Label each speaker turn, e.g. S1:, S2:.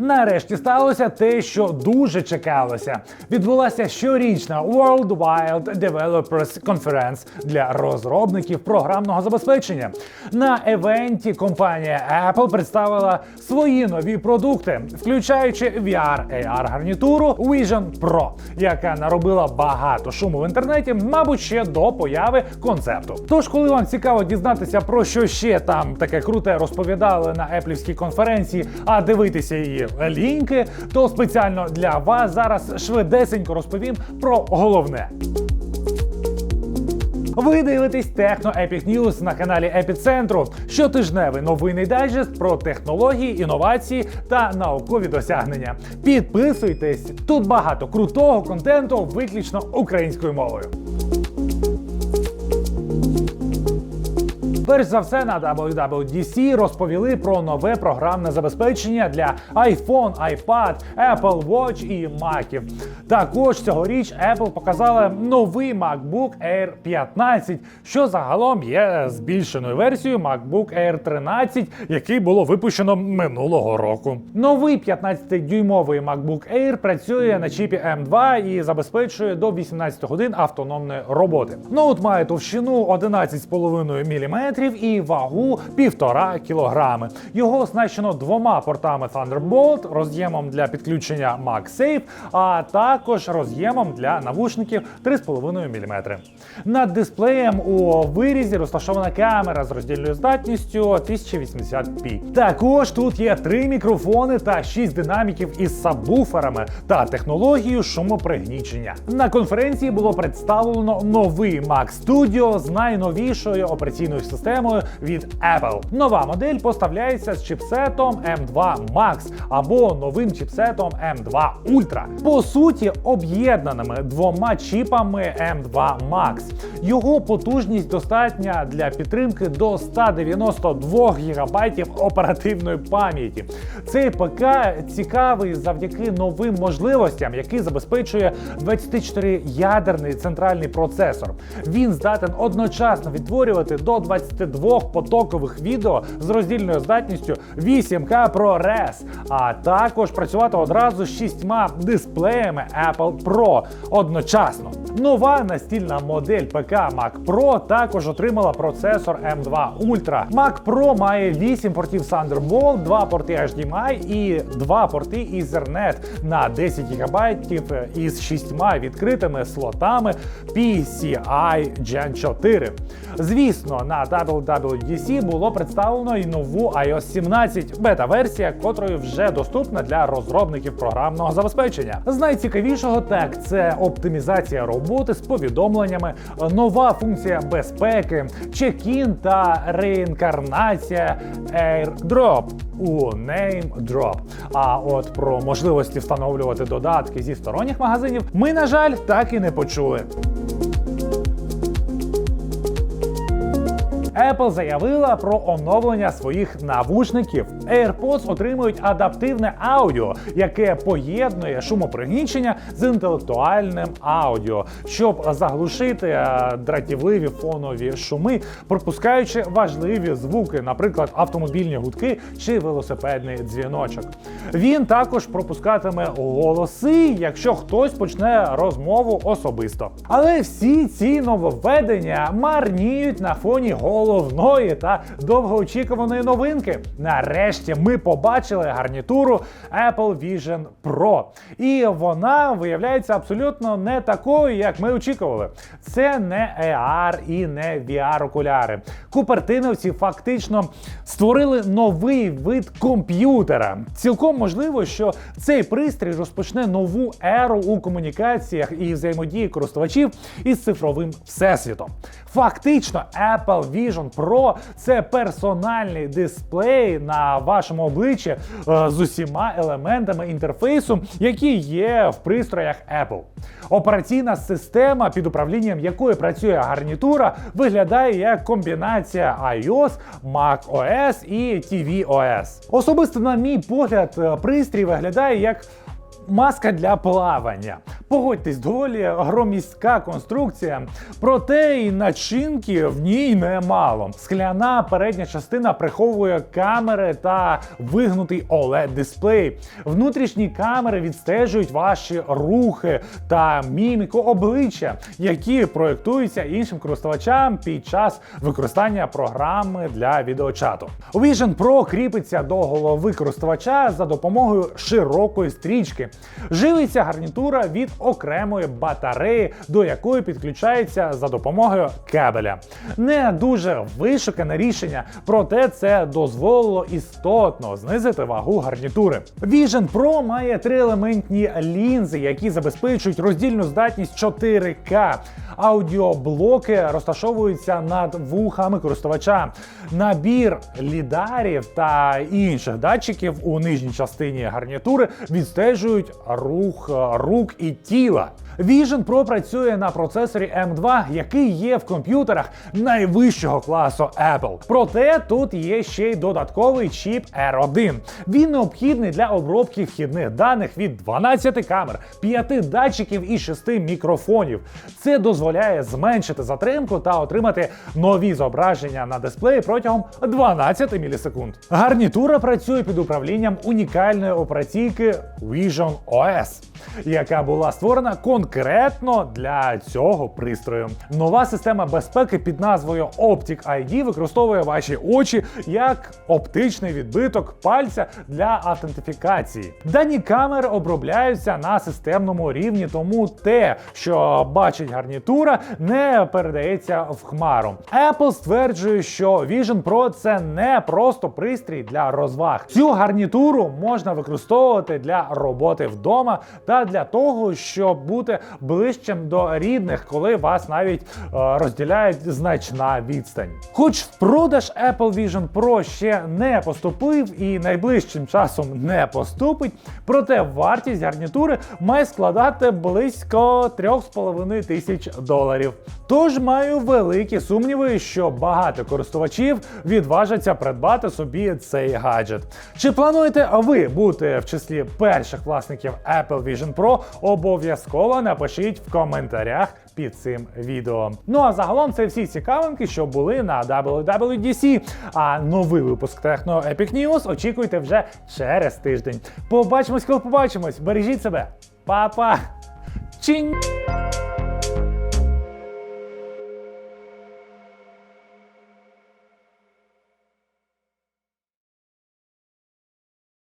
S1: Нарешті сталося те, що дуже чекалося. Відбулася щорічна World Wide Developers Conference для розробників програмного забезпечення. На евенті компанія Apple представила свої нові продукти, включаючи VR AR гарнітуру Vision Pro, яка наробила багато шуму в інтернеті, мабуть, ще до появи концепту. Тож, коли вам цікаво дізнатися про що ще там таке круте розповідали на еплівській конференції, а дивитися її лінки, то спеціально для вас зараз швидесенько розповім про головне. Ви дивитесь Техно Epic News на каналі Епіцентру. Щотижневий новинний дайджест про технології, інновації та наукові досягнення. Підписуйтесь, тут багато крутого контенту виключно українською мовою. Перш за все на WWDC розповіли про нове програмне забезпечення для iPhone, iPad, Apple Watch і Macів. Також цьогоріч Apple показала новий MacBook Air 15, що загалом є збільшеною версією MacBook Air 13, який було випущено минулого року. Новий 15-дюймовий MacBook Air працює на чіпі M2 і забезпечує до 18 годин автономної роботи. Ноут має товщину 11,5 мм і вагу 1,5 кг. Його оснащено двома портами Thunderbolt, роз'ємом для підключення MagSafe, а також роз'ємом для навушників 3,5 мм. Над дисплеєм у вирізі розташована камера з роздільною здатністю 1080p. Також тут є три мікрофони та шість динаміків із сабвуферами та технологією шумопригнічення. На конференції було представлено новий Mac Studio з найновішою операційною системою від Apple. Нова модель поставляється з чіпсетом M2 Max або новим чіпсетом M2 Ultra. По суті, об'єднаними двома чіпами M2 Max. Його потужність достатня для підтримки до 192 ГБ оперативної пам'яті. Цей ПК цікавий завдяки новим можливостям, які забезпечує 24-ядерний центральний процесор. Він здатен одночасно відтворювати до 22 потокових відео з роздільною здатністю 8К ProRes, а також працювати одразу з шістьма дисплеями Apple Pro одночасно. Нова настільна модель ПК Mac Pro також отримала процесор M2 Ultra. Mac Pro має 8 портів Thunderbolt, 2 порти HDMI і 2 порти Ethernet на 10 ГБ із 6 відкритими слотами PCI Gen 4. Звісно, на WWDC було представлено і нову iOS 17 бета-версія, котрої вже доступна для розробників програмного забезпечення. З найцікавішого так це оптимізація роботи з повідомленнями, нова функція безпеки, чек-ін та реінкарнація AirDrop у NameDrop. А от про можливості встановлювати додатки зі сторонніх магазинів ми, на жаль, так і не почули. Apple заявила про оновлення своїх навушників. AirPods отримують адаптивне аудіо, яке поєднує шумопригнічення з інтелектуальним аудіо, щоб заглушити е, дратівливі фонові шуми, пропускаючи важливі звуки, наприклад, автомобільні гудки чи велосипедний дзвіночок. Він також пропускатиме голоси, якщо хтось почне розмову особисто. Але всі ці нововведення марніють на фоні головної та довгоочікуваної новинки. Нарешті ми побачили гарнітуру Apple Vision Pro. І вона виявляється абсолютно не такою, як ми очікували. Це не AR і не VR окуляри. Купертиновці фактично створили новий вид комп'ютера. Цілком можливо, що цей пристрій розпочне нову еру у комунікаціях і взаємодії користувачів із цифровим всесвітом. Фактично, Apple Vision Pro це персональний дисплей на вашому обличчі е, з усіма елементами інтерфейсу, які є в пристроях Apple. Операційна система, під управлінням якої працює гарнітура, виглядає як комбінація iOS, macOS і tvOS. Особисто, на мій погляд, е, пристрій виглядає як Маска для плавання. Погодьтесь, доволі громістка конструкція, проте і начинки в ній немало. Скляна передня частина приховує камери та вигнутий oled дисплей. Внутрішні камери відстежують ваші рухи та міміку обличчя, які проєктуються іншим користувачам під час використання програми для відеочату. Vision Pro кріпиться до голови користувача за допомогою широкої стрічки. Живиться гарнітура від окремої батареї, до якої підключається за допомогою кабеля. Не дуже вишукане рішення, проте це дозволило істотно знизити вагу гарнітури. Vision Pro має триелементні лінзи, які забезпечують роздільну здатність 4К. Аудіоблоки розташовуються над вухами користувача. Набір лідарів та інших датчиків у нижній частині гарнітури відстежують рух е, рук и тіла. Vision Pro працює на процесорі M2, який є в комп'ютерах найвищого класу Apple. Проте тут є ще й додатковий чіп R1. Він необхідний для обробки вхідних даних від 12 камер, 5 датчиків і 6 мікрофонів. Це дозволяє зменшити затримку та отримати нові зображення на дисплеї протягом 12 мілісекунд. Гарнітура працює під управлінням унікальної операційки Vision OS, яка була створена конкретно для цього пристрою. Нова система безпеки під назвою Optic ID використовує ваші очі як оптичний відбиток пальця для автентифікації. Дані камери обробляються на системному рівні, тому те, що бачить гарнітура, не передається в хмару. Apple стверджує, що Vision Pro це не просто пристрій для розваг. Цю гарнітуру можна використовувати для роботи вдома та для того, щоб бути ближчим до рідних, коли вас навіть е, розділяє значна відстань. Хоч в продаж Apple Vision Pro ще не поступив і найближчим часом не поступить, проте вартість гарнітури має складати близько 3,5 тисяч доларів. Тож маю великі сумніви, що багато користувачів відважаться придбати собі цей гаджет. Чи плануєте ви бути в числі перших власників Apple Vision Pro? Обов'язково напишіть в коментарях під цим відео. Ну а загалом це всі цікавинки, що були на WWDC. А новий випуск Техно Epic News очікуйте вже через тиждень. Побачимось, коли побачимось. Бережіть себе, Па-па! Чинь!